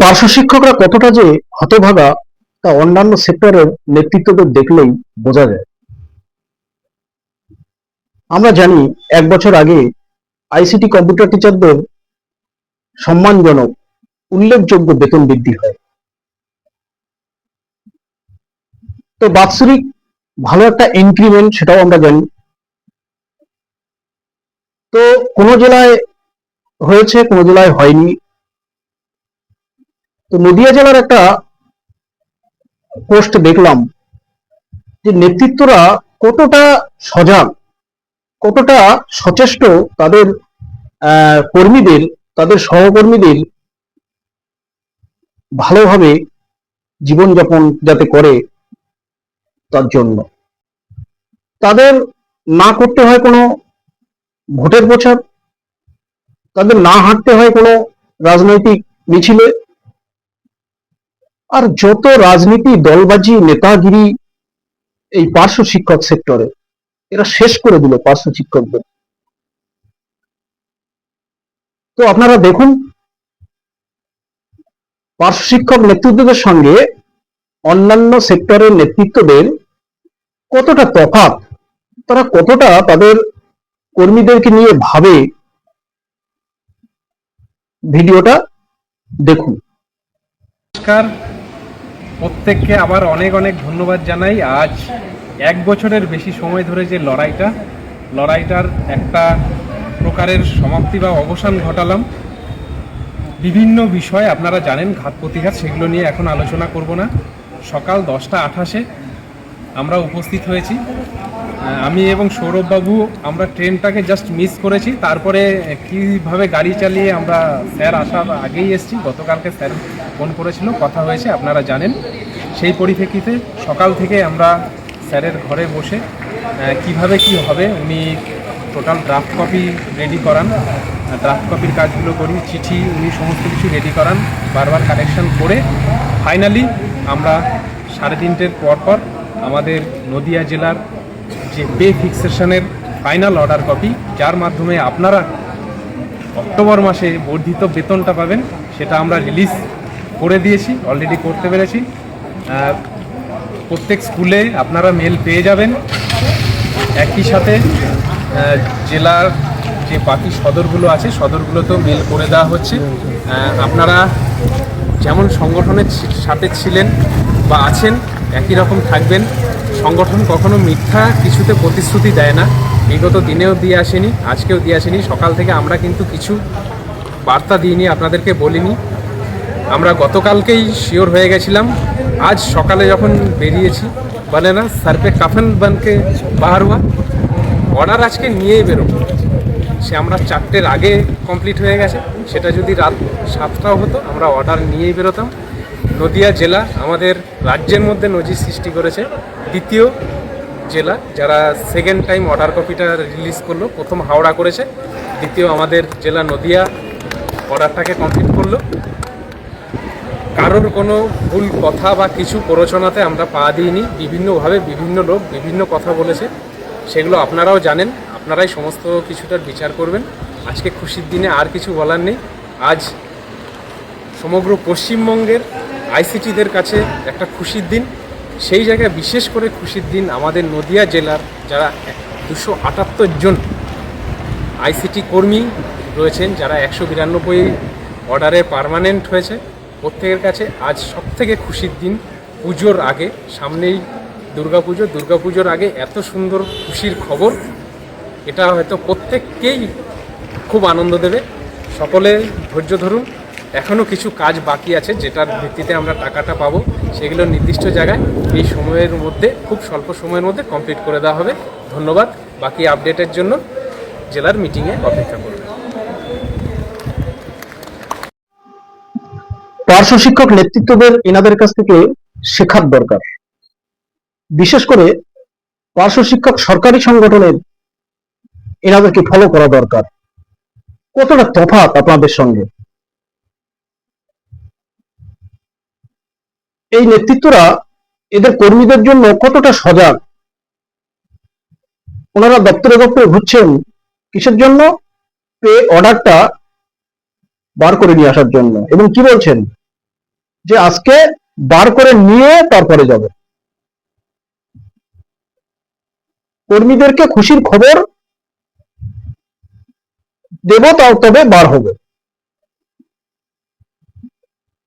পার্শ্ব শিক্ষকরা কতটা যে হতভাগা, তা অন্যান্য সেক্টরের নেতৃত্বদের দেখলেই বোঝা যায়। আমরা জানি, এক বছর আগে আইসিটি কম্পিউটার টিচারদের সম্মানজনক, উল্লেখযোগ্য বেতন বৃদ্ধি হয়। তো বাৎসরিক ভালো একটা ইনক্রিমেন্ট সেটাও আমরা জানি। তো কোন জেলায় হয়েছে, কোন জেলায় হয়নি। তো নদিয়া জেলার একটা পোস্ট দেখলাম যে নেতৃত্বরা কতটা সজাগ, কতটা সচেষ্ট তাদের কর্মীদের, তাদের সহকর্মীদের ভালোভাবে জীবনযাপন যাতে করে তার জন্য। তাদের না করতে হয় কোনো ভোটের প্রচার, তাদের না হাঁটতে হয় কোনো রাজনৈতিক মিছিলে আর যত রাজনীতি, দলবাজি, নেতাগিরি এই পার্শ্ব শিক্ষক সেক্টরে এরা শেষ করে দিল পার্শ্ব শিক্ষকদের। তো আপনারা দেখুন, পার্শ্ব শিক্ষক নেতৃত্বদের সঙ্গে অন্যান্য সেক্টরের নেতৃত্বদের কতটা তফাৎ, তারা কতটা তাদের কর্মীদেরকে নিয়ে ভাবে, ভিডিওটা দেখুন। নমস্কার প্রত্যেককে আবার অনেক অনেক ধন্যবাদ জানাই। আজ এক বছরের বেশি সময় ধরে যে লড়াইটা, লড়াইটার একটা প্রকারের সমাপ্তি বা অবসান ঘটালাম। বিভিন্ন বিষয় আপনারা জানেন, ঘাত প্রতিঘাত, সেগুলো নিয়ে এখন আলোচনা করব না। সকাল দশটা আঠাশে আমরা উপস্থিত হয়েছি। আমি এবং সৌরভবাবু আমরা ট্রেনটাকে জাস্ট মিস করেছি। তারপরে কীভাবে গাড়ি চালিয়ে আমরা স্যার আসার আগেই এসেছি। গতকালকে স্যার ফোন করেছিল, কথা হয়েছে, আপনারা জানেন। সেই পরিপ্রেক্ষিতে সকাল থেকে আমরা স্যারের ঘরে বসে কীভাবে কি হবে, উনি টোটাল ড্রাফট কপি রেডি করান। ড্রাফট কপির কাজগুলো করি, চিঠি, উনি সমস্ত কিছু রেডি করান, বারবার কালেকশন করে। ফাইনালি আমরা সাড়ে তিনটের পর পর আমাদের নদিয়া জেলার যে পে ফিক্সেশনের ফাইনাল অর্ডার কপি যার মাধ্যমে আপনারা অক্টোবর মাসে বর্ধিত বেতনটা পাবেন, সেটা আমরা রিলিজ করে দিয়েছি অলরেডি করতে পেরেছি। প্রত্যেক স্কুলে আপনারা মেল পেয়ে যাবেন। একই সাথে জেলার যে বাকি সদরগুলো আছে, সদরগুলোতেও মেল করে দেওয়া হচ্ছে। আপনারা যেমন সংগঠনের সাথে ছিলেন বা আছেন, একই রকম থাকবেন। সংগঠন কখনো মিথ্যা কিছুতে প্রতিশ্রুতি দেয় না। বিগত দিনেও দিয়ে আসেনি, আজকেও দিয়ে আসেনি। সকাল থেকে আমরা কিন্তু কিছু বার্তা দিইনি, আপনাদেরকে বলিনি। আমরা গতকালকেই শিওর হয়ে গেছিলাম। আজ সকালে যখন বেরিয়েছি, বলে না, সার্পে কাফন বানকে বাহার হওয়া অর্ডার আজকে নিয়েই বেরোবো। সে আমরা চারটের আগে কমপ্লিট হয়ে গেছে। সেটা যদি রাত সাতটাও হতো, আমরা অর্ডার নিয়েই বেরোতাম। নদিয়া জেলা আমাদের রাজ্যের মধ্যে নজির সৃষ্টি করেছে। দ্বিতীয় জেলা যারা সেকেন্ড টাইম অর্ডার কপিটা রিলিজ করল, প্রথম হাওড়া করেছে। দ্বিতীয় আমাদের জেলা নদিয়া অর্ডারটাকে কমপ্লিট করল। কারোর কোনো ভুল কথা বা কিছু প্ররোচনাতে আমরা পা দিইনি। বিভিন্নভাবে বিভিন্ন লোক বিভিন্ন কথা বলেছে। সেগুলো আপনারাও জানেন। আপনারাই সমস্ত কিছুটার বিচার করবেন। আজকে খুশির দিনে আর কিছু বলার নেই। আজ সমগ্র পশ্চিমবঙ্গের আইসিটিদের কাছে একটা খুশির দিন। সেই জায়গায় বিশেষ করে খুশির দিন আমাদের নদিয়া জেলার যারা দুশো আটাত্তর জন আইসিটি কর্মী রয়েছেন, যারা একশো বিরানব্বই অর্ডারে পার্মানেন্ট হয়েছে। প্রত্যেকের কাছে আজ সব থেকে খুশির দিন পুজোর আগে, সামনেই দুর্গাপুজো। দুর্গাপুজোর আগে এত সুন্দর খুশির খবর, এটা হয়তো প্রত্যেককেই খুব আনন্দ দেবে। সকলে ধৈর্য ধরুন এখনও কিছু কাজ বাকি আছে যেটার ভিত্তিতে আমরা টাকাটা পাবো, সেগুলো নির্দিষ্ট জায়গায় এই সময়ের মধ্যে, খুব স্বল্প সময়ের মধ্যে কমপ্লিট করে দেওয়া হবে। ধন্যবাদ, বাকি আপডেটের জন্য জেলার মিটিংয়ে অপেক্ষা করবেন পার্শ্ব শিক্ষক নেতৃত্বদের এনাদের কাছ থেকে শেখার দরকার। বিশেষ করে পার্শ্ব শিক্ষক সরকারি সংগঠনের এনাদেরকে ফলো করা দরকার। কতটা তফাৎ আপনাদের সঙ্গে? এই নেতৃত্বরা এদের কর্মীদের জন্য কতটা সজাগ? ওনারা দপ্তরে দপ্তরে ঘুরছেন কিসের জন্য? পে অর্ডারটা বার করে নিয়ে আসার জন্য। এবং কি বলছেন? যে আজকে বার করে নিয়ে তারপরে যাবে। কর্মীদেরকে খুশির খবর দেব, তাও তবে বার হবে।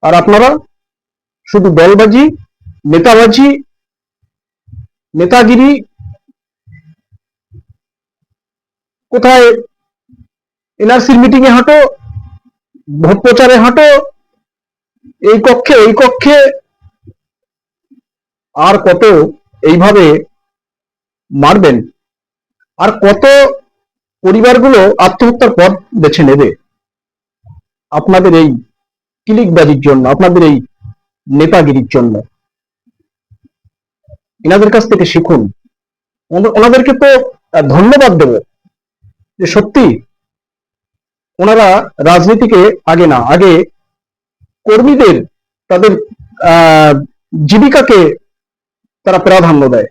আর আপনারা শুধু দলবাজি, নেতাবাজি, নেতাগিরি কোথায়, এনআরসির মিটিং এ হাঁটো, ভোট প্রচারে হাঁটো এই কক্ষে এই কক্ষে আর কত এইভাবে মারবেন? আর কত পরিবারগুলো আত্মহত্যার পথ বেছে নেবে? আপনাদের এই ক্লিকবাজির জন্য, আপনাদের এই নেতাগিরির জন্য। এনাদের কাছ থেকে শিখুন। ওনাদেরকে তো ধন্যবাদ দেব যে সত্যি ওনারা রাজনীতিকে আগে না, আগে কর্মীদের তাদের জীবিকাকে তারা প্রাধান্য দেয়।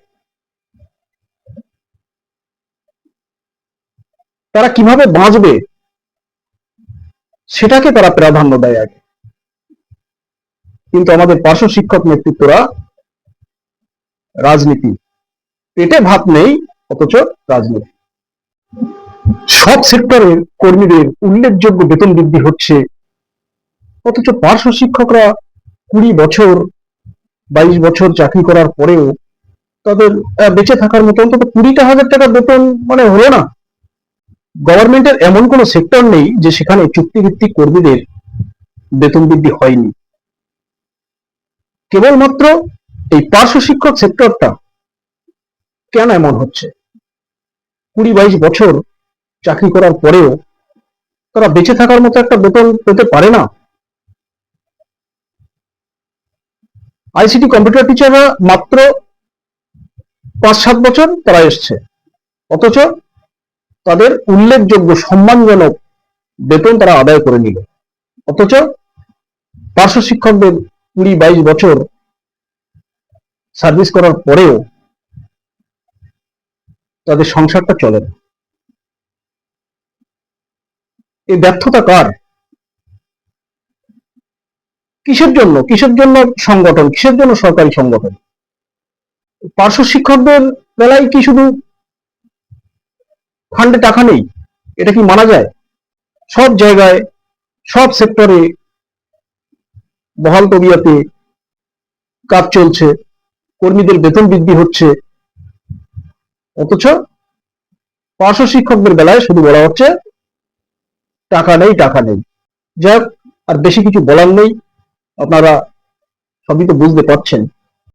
তারা কীভাবে বাঁচবে সেটাকে তারা প্রাধান্য দেয় আগে। কিন্তু আমাদের পার্শ্ব শিক্ষক নেতৃত্বরা রাজনীতি, পেটে ভাত নেই, অথচ রাজনীতি। সব সেক্টরের কর্মীদের উল্লেখযোগ্য বেতন বৃদ্ধি হচ্ছে অথচ পার্শ্ব শিক্ষকরা কুড়ি বছর, বাইশ বছর চাকরি করার পরেও তাদের বেঁচে থাকার মতো অন্তত কুড়িটা হাজার টাকা বেতন মানে হলো না। গভর্নমেন্টের এমন কোনো সেক্টর নেই যে সেখানে চুক্তিভিত্তিক কর্মীদের বেতন বৃদ্ধি হয়নি। কেবলমাত্র এই পার্শ্ব শিক্ষক সেক্টরটা কেন এমন হচ্ছে? কুড়ি, বাইশ বছর চাকরি করার পরেও তারা বেঁচে থাকার মতো একটা বেতন পেতে পারে না। আইসিটি কম্পিউটার টিচাররা মাত্র পাঁচ সাত বছর তারা এসছে। অথচ তাদের উল্লেখযোগ্য, সম্মানজনক বেতন তারা আদায় করে নিল। অথচ পার্শ্ব শিক্ষকদের কুড়ি বাইশ বছর সার্ভিস করার পরেও তাদের সংসারটা চলে না। এই ব্যর্থতা কার? কিসের জন্য? কিসের জন্য সংগঠন? কিসের জন্য সরকারি সংগঠন? পার্শ্ব শিক্ষকদের বেলায় কি শুধু ফান্ডে টাকা নেই? এটা কি মানা যায়? সব জায়গায়, সব সেক্টরে বহাল তবিয়াতে কাজ চলছে, কর্মীদের বেতন বৃদ্ধি হচ্ছে। অথচ পার্শ্ব শিক্ষকদের বেলায় শুধু বলা হচ্ছে, টাকা নেই টাকা নেই। যাই আর বেশি কিছু বলার নেই। আপনারা সবই তো বুঝতে পারছেন।